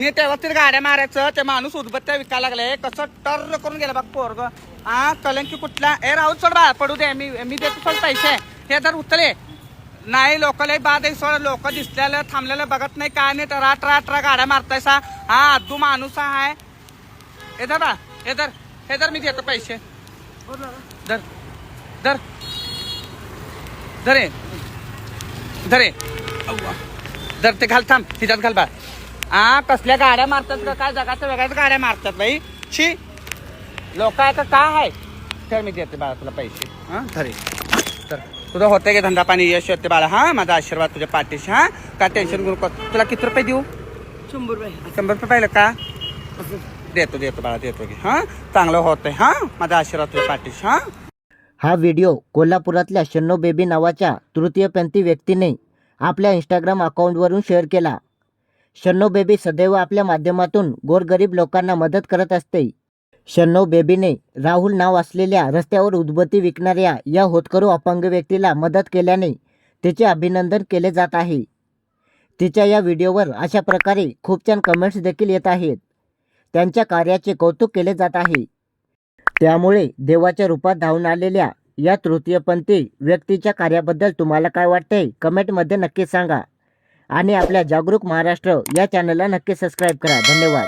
मी व्यवस्थित गाड्या मारायचं ते माणूस उदबत्त्या विकायला लागले कसं टर करून गेलं बघ पोरग. हा कलंकी कुठला? ए राहू चढ बा पडू दे. मी मी देतो पण पैसे. हे जर उतले नाही लोकल बाद आहे सोड. लोक दिसलेलं थांबलेलं बघत नाही. काय नाही तर राट राट रा गाड्या मारतायसा. हा आदू माणूस आहे. हे धर बा हे धर हे धर मी देतो पैसे. धर धर. धरे धरे धर ते घाल थांब. तिच्यात घाल बा आ कसल्या गाड्या मारतात का काय जगाच्या वेगळ्याच गाड्या मारतात बाई. छी लोक आहे का काय आहे? तर मी देते बाळा तुला पैसे. हा? धरे तर तुझं होते की धंदा पाणी? यश होते बाळा. हा माझा आशीर्वाद तुझ्या पाठीशी. हा? काय टेन्शन घेऊ तुला किती रुपये देऊ? शंभर रुपये. शंभर रुपये पाहिलं का? देतो देतो बाळा देतो की. हा? चांगलं होतंय. हा? माझा आशीर्वाद तुझ्या पाठीशी. हा? हा व्हिडिओ कोल्हापुरातल्या शन्नो बेबी नावाच्या तृतीयपंथी व्यक्तीने आपल्या इंस्टाग्राम अकाउंटवरून शेअर केला. शन्नो बेबी सदैव आपल्या माध्यमातून गोरगरीब लोकांना मदत करत असते. शन्नो बेबीने राहुल नाव असलेल्या रस्त्यावर उदबत्ती विकणाऱ्या या होतकरू अपंग व्यक्तीला मदत केल्याने तिचे अभिनंदन केले जात आहे. तिच्या या व्हिडिओवर अशा प्रकारे खूप छान कमेंट्स देखील येत आहेत. त्यांच्या कार्याचे कौतुक केले जात आहे. त्यामुळे देवाच्या रूपात धावून आलेल्या या तृतीयपंथी व्यक्तीच्या कार्याबद्दल तुम्हाला काय वाटते कमेंटमध्ये नक्की सांगा. आणि आपल्या जागरूक महाराष्ट्र या चॅनलला नक्की सबस्क्राईब करा. धन्यवाद.